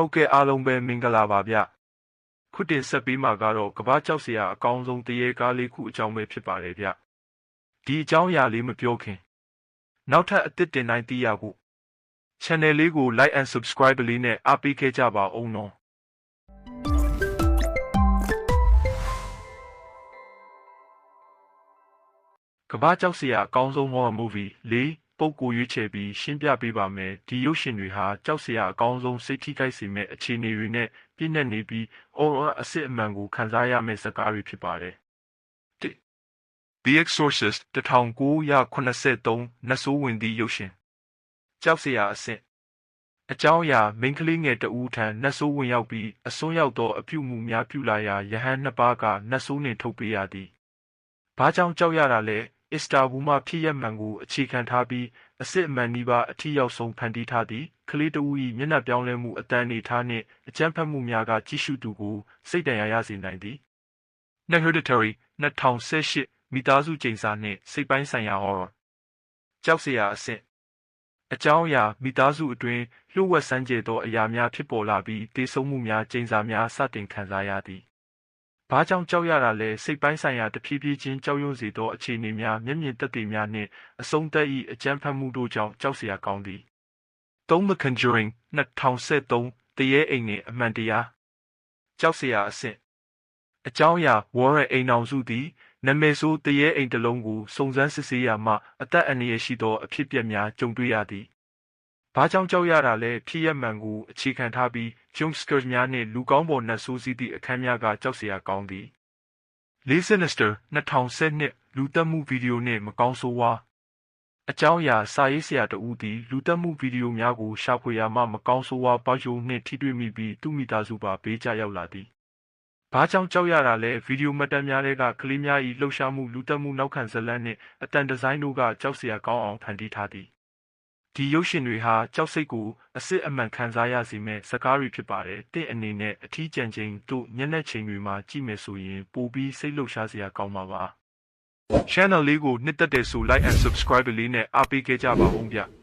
ဟုတ်ကဲ့အားလုံးပဲမင်္ဂလာပါဗျခုတင်ဆက်ပြီးမှာကတော့ကဘာကြောက်စရာအကောင်းဆုံးတရေကားလေးခုအကြောင်းပဲဖြစ်ပါတယ်ဗျဒီအကြောင်းအရာလေးမပြောခင်နောက်ထပ်အသစ်တင်တိုင်းသိရဖို့ channel လေးကို like and subscribe လေးနဲ့အားပေးခဲ့ကြပါအောင်နော်ကဘာကြောက်စရာအကောင်းဆုံး horror movie လေး ပုံကိုရွေးချယ်ပြီးရှင်းပြပေးပါမယ်ဒီရုပ်ရှင်တွေဟာကြောက်စရာအကောင်းဆုံးစိတ်ထိခိုက်စေမဲ့အခြေအနေတွေနဲ့ပြည့်နှက်နေပြီး horror အစစ်အမှန်ကိုခံစားရမယ့်ဇာတ်ကားတွေဖြစ်ပါတယ် The Exorcist 1983နတ်ဆိုးဝင်သည့်ရုပ်ရှင်ကြောက်စရာအဆင့်အကြောင်းအရာမိန်းကလေးငယ်တဦးထံနတ်ဆိုးဝင်ရောက်ပြီးအစွန်းရောက်သောအပြုမှုများပြုလာရာယဟန်နှစ်ပါးကနတ်ဆိုးနှင့်ထုတ်ပေးရသည်။ဘာကြောင့်ကြောက်ရတာလဲ အစ္စတာဘူးမှဖြစ်ရမှန်ကိုအခြေခံထားပြီးအစစ်အမှန်ဒီပါအထီးရောက်ဆုံးဖန်တီးထားသည်ကလေးတဦး၏မျက်နှာပြောင်းလဲမှုအတန်းနေထားနှင့်အကြမ်းဖက်မှုများကကြည့်ရှုသူကိုစိတ်တန်ရာရစေနိုင်သည်။ Hereditary 2018မိသားစုကျိန်စာနှင့်စိတ်ပိုင်းဆိုင်ရာဟောကြောက်စရာအဆင့်အကြောင်းအရာမိသားစုအတွင်းလျှို့ဝှက်စမ်းကြဲသောအရာများဖြစ်ပေါ်လာပြီးတေဆုံးမှုများကျိန်စာများစတင်ခံစားရသည်။ ဘာကြောင့်ကြောက်ရတာလဲစိတ်ပိုင်းဆိုင်ရာတဖြည်းဖြည်းချင်းကြောက်ရွံ့စေသောအခြေအနေများမျက်မြင်သက်သေများနှင့်အဆုံးသက်၏အကြမ်းဖက်မှုတို့ကြောင့်ကြောက်စရာကောင်းသည်။သုံး The Conjuring 2013တရေအိမ်နှင့်အမှန်တရားကြောက်စရာအဆင့်အကြောင်းအရာဝေါ်ရဲအိမ်အောင်စုသည်နာမည်ဆိုးတရေအိမ်တစ်လုံးကိုစုံစမ်းစစ်ဆေးရမှအသက်အန္တရာယ်ရှိသောအဖြစ်အပျက်များကြုံတွေ့ရသည်။ ဘာကြောင့်ကြောက်ရတာလဲဖြစ်ရမှန်ကိုအခြေခံထားပြီး jump scare များနှင့်လူကောင်းပေါ်နတ်ဆိုးစည်းသည့်အခန်းများကကြောက်စရာကောင်းသည်။ Lee Sinister 2012လူတက်မှုဗီဒီယိုနှင့်မကောင်းဆိုးဝါးအကြောင်းအရာစာရေးဆရာတဦးသည်လူတက်မှုဗီဒီယိုများကိုရှာဖွေရမှမကောင်းဆိုးဝါးပေါယုံနှင့်ထိတွေ့မိပြီးသူ့မိသားစုပါဘေးကျရောက်လာသည်။ဘာကြောင့်ကြောက်ရတာလဲဗီဒီယိုမှတ်တမ်းများတွေကကလေးများ၏လှုပ်ရှားမှုလူတက်မှုနောက်ခံဇာတ်လမ်းနှင့်အတန်ဒီဇိုင်းတို့ကကြောက်စရာကောင်းအောင်ဖန်တီးထားသည်။ ဒီရုပ်ရှင်တွေဟာကြောက်စိတ်ကိုအစစ်အမှန်ခံစားရစေမဲ့ဇာတ်ကားတွေဖြစ်ပါတယ်။တင့်အနေနဲ့အထီးကျန်ချိန်တို့ညနေချိန်တွေမှာကြည့်မယ်ဆိုရင်ပိုပြီးစိတ်လှုပ်ရှားစရာကောင်းမှာပါ။ channel လေးကိုနှစ်သက်တယ်ဆို like and subscribe လေးနဲ့အားပေးခဲ့ကြပါဦးဗျ။